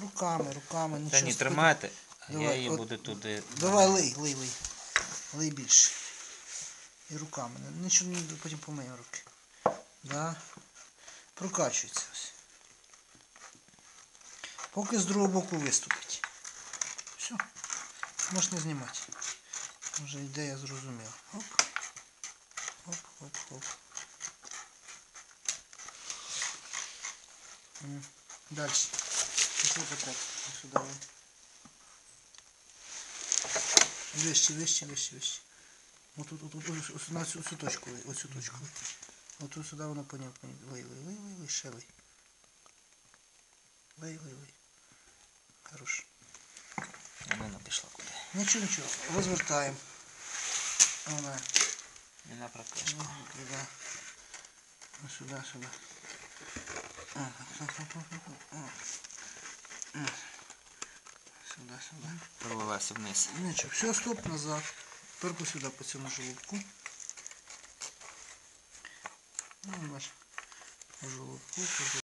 Руками, руками, Та нічого. ні, спокійно. тримайте. а Давай, Я її от- буду туди. Давай лий, лий, лий. Лий більше. І руками. Нічого не потім помиємо руки. Да. Прокачується ось. Поки з другого боку виступить. Все. Можеш не знімати. Вже ідея зрозуміла. Оп. Оп, оп, оп. Далі. Пішли по тексту. Сюди. ви. Вище, вище, вище, вище. Отут, ось, ось, на цю, цю точку, лий, оцю точку. лий. Отут сюди воно поняв, поняв. Лий, лий, лий, лий, лий, ще лий. Лий, лий, лий. Хорош. Вона пішла куди. Нічого, нічого. Розвертаємо. Вона. Не на прокачку. Да. Ну, сюди, сюди. А, так, так, так, так, так. Сюда Сюди, сюди. Провелася вниз. Нічого, все, стоп, назад. Тепер сюди, по цьому желудку. Ну, бач. По желудку, по желудку.